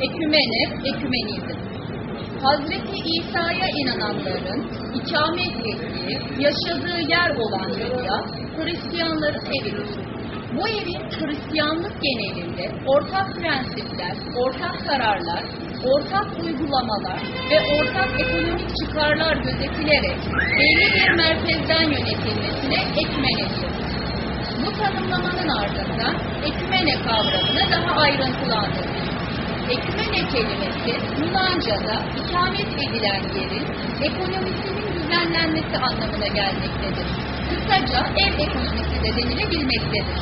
Ekümene, ekümenizm. Hazreti İsa'ya inananların ikamet ettiği, yaşadığı yer olan dünya, Hristiyanların evidir. Bu evin Hristiyanlık genelinde ortak prensipler, ortak kararlar, ortak uygulamalar ve ortak ekonomik çıkarlar gözetilerek belli bir merkezden yönetilmesine ekümenesi. Bu tanımlamanın ardından ekümene kavramını daha ayrıntılandırır. Ekümene kelimesi Yunanca'da ikamet edilen yerin ekonomisinin düzenlenmesi anlamına gelmektedir. Kısaca ev ekonomisi de denilebilmektedir.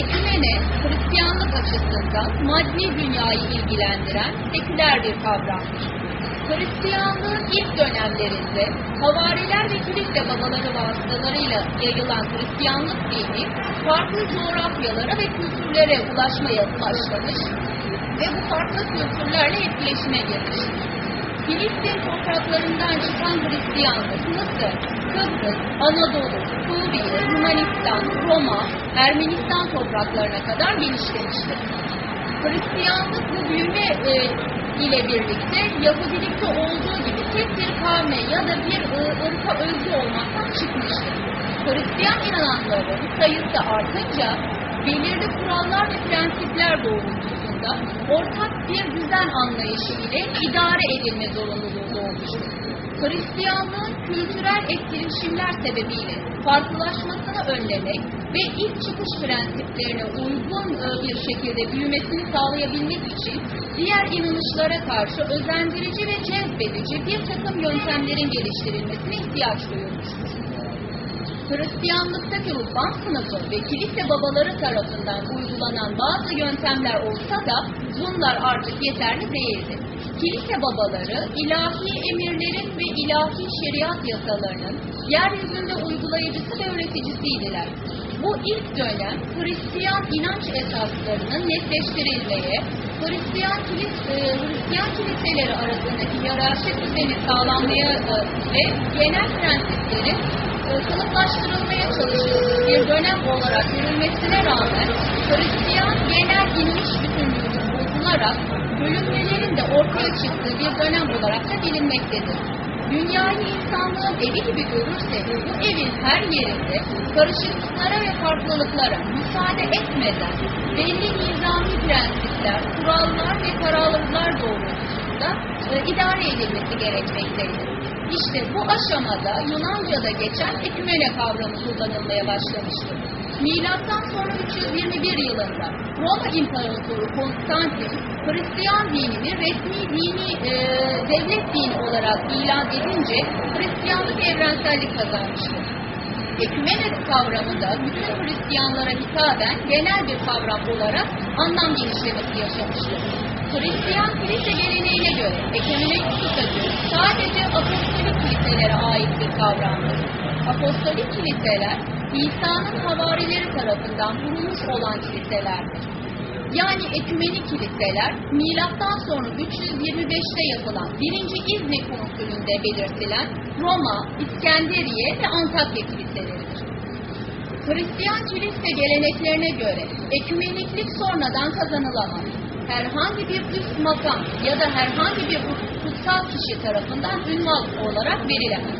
Ekümene, Hristiyanlık açısından maddi dünyayı ilgilendiren seküler bir kavramdır. Hristiyanlığın ilk dönemlerinde havariler ve kilise babaları vasıtalarıyla yayılan Hristiyanlık dini farklı coğrafyalara ve kültürlere ulaşmaya başlamış ve bu farklı kültürlerle etkileşime girmiştir. Filistin topraklarından çıkan Hristiyanlık Mısır, Kıbrıs, Anadolu, Suriye, Yunanistan, Roma, Ermenistan topraklarına kadar genişlemiştir. Hristiyanlık bu büyüme e, ile birlikte Yahudilikte olduğu gibi tek bir kavme ya da bir e, ırka özgü olmaktan çıkmıştır. Hristiyan inananların sayısı artınca belirli kurallar ve prensipler doğrultusunda ortak bir düzen anlayışı ile idare edilme zorunluluğu doğmuştur. Hristiyanlığın kültürel etkileşimler sebebiyle farklılaşmasını önlemek ve ilk çıkış prensiplerine uygun e, bir şekilde büyümesini sağlayabilmek için diğer inanışlara karşı özendirici ve cezbedici bir takım yöntemlerin geliştirilmesine ihtiyaç duyulmuştur. Hristiyanlıktaki ruhban sınıfı ve kilise babaları tarafından uygulanan bazı yöntemler olsa da bunlar artık yeterli değildi. Kilise babaları ilahi emirlerin ve ilahi şeriat yasalarının yeryüzünde uygulayıcısı ve öğreticisiydiler. Bu ilk dönem Hristiyan inanç esaslarının netleştirilmeye, Hristiyan, kilis, e, Hristiyan kiliseleri arasındaki hiyerarşik düzeni sağlanmaya e, ve genel prensipleri e, sınıflaştırılmaya çalışıldığı bir dönem olarak görülmesine rağmen Hristiyan genel inanış bütünlüğünün bozularak bölünmelerin de ortaya çıktığı bir dönem olarak da bilinmektedir. Dünyayı insanlığın evi gibi görürsek bu evin her yerinde karışıklıklara ve farklılıklara müsaade etmeden belli nizami prensipler, kurallar ve kararlar doğrultusunda e, idare edilmesi gerekmektedir. İşte bu aşamada Yunanca'da geçen ekümene kavramı kullanılmaya başlamıştır. Milattan sonra 321 yılında Roma İmparatoru Konstantin Hristiyan dinini resmi dini e, devlet dini olarak ilan edince Hristiyanlık evrensellik kazanmıştır. Ekümene kavramı da bütün Hristiyanlara hitaben genel bir kavram olarak anlam genişlemesi yaşamıştır. Hristiyan kilise geleneğine göre ekümenik statü sadece apostolik kiliselere ait bir kavramdır. Apostolik kiliseler İsa'nın havarileri tarafından kurulmuş olan kiliselerdir. Yani ekümenik kiliseler milattan sonra 325'te yapılan 1. İznik konsülünde belirtilen Roma, İskenderiye ve Antakya kiliseleridir. Hristiyan kilise geleneklerine göre ekümeniklik sonradan kazanılamaz. Herhangi bir üst makam ya da herhangi bir kutsal kişi tarafından ünvan olarak verilemez.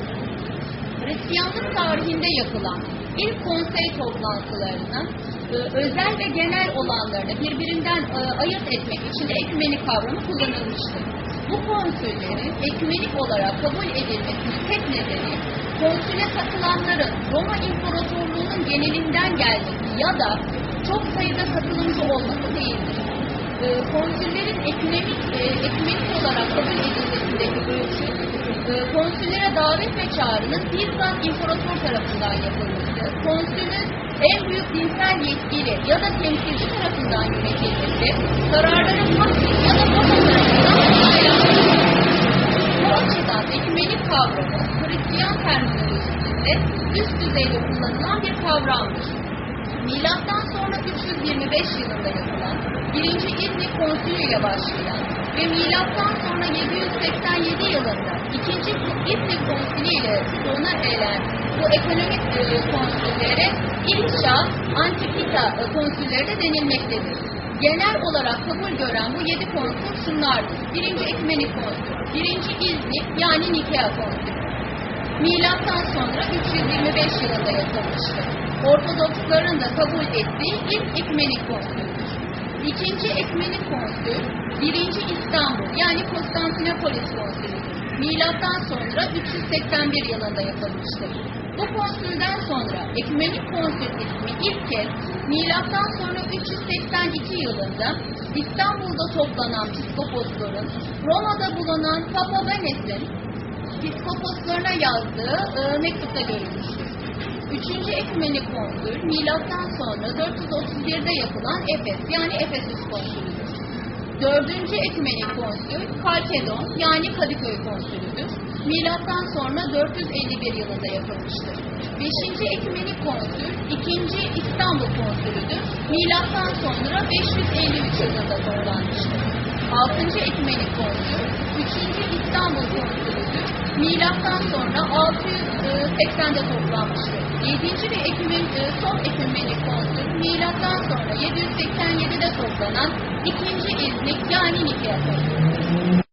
Hristiyanlık tarihinde yapılan ilk konsey toplantılarının e, özel ve genel olanlarını birbirinden e, ayırt etmek için de ekümenik kavramı kullanılmıştır. Bu konsüllerin ekümenik olarak kabul edilmesinin tek nedeni konsüle katılanların Roma İmparatorluğu'nun genelinden gelmesi ya da çok sayıda katılımcı olması değildir. E, konsüllerin ekümenik, ekümenik olarak kabul edilmesindeki ölçü konsüllere davet ve çağrının bizzat imparator tarafından yapılması, konsülün en büyük dinsel yetkili ya da temsilci tarafından yönetilmesi, kararların hakkı ya da papa tarafından. Bu açıdan ekümenik kavramı Hristiyan terminolojisinde üst düzeyde kullanılan bir kavramdır. Milattan sonra 325 yılında yapılan 1. İznik Konsülü ile başlayan ve milattan sonra 787 yılında 2. İznik Konsülü ile sona eren bu ekonomik e, konsüllere ilk çağ Antikita e, konsülleri de denilmektedir. Genel olarak kabul gören bu yedi konsül şunlardır. Birinci Ekmenik Konsül, birinci İznik yani Nikea Konsülü. Milattan sonra 325 yılında yapılmıştır. Ortodoksların da kabul ettiği ilk Ekmenik Konsüldür. İkinci Ekmenik Konsül, birinci İstanbul yani Konstantinopolis Konsülüdür. Milattan sonra 381 yılında yapılmıştır. Bu konsülden sonra Ekmenik Konsül ismi ilk kez milattan sonra 382 yılında İstanbul'da toplanan piskoposların Roma'da bulunan Papa Vennes'in piskoposlarına yazdığı e, mektupta görülmüştür. 3. Ekumenik Konsül milattan sonra 431'de yapılan Efes yani Efesüs Konsülüdür. 4. Ekumenik Konsül Kalkedon yani Kadıköy Konsülüdür. Milattan sonra 451 yılında yapılmıştır. 5. Ekumenik Konsül 2. İstanbul Konsülüdür. Milattan sonra 553 yılında kurulanmıştır. 6. Ekmeni Konsülü, 3. İstanbul Konsülüsü milattan sonra 680'de e, toplanmıştır. 7. ve Ekümen, e, son Ekümeni Konsülü milattan sonra 787'de toplanan 2. İznik yani Nikea Konsülü.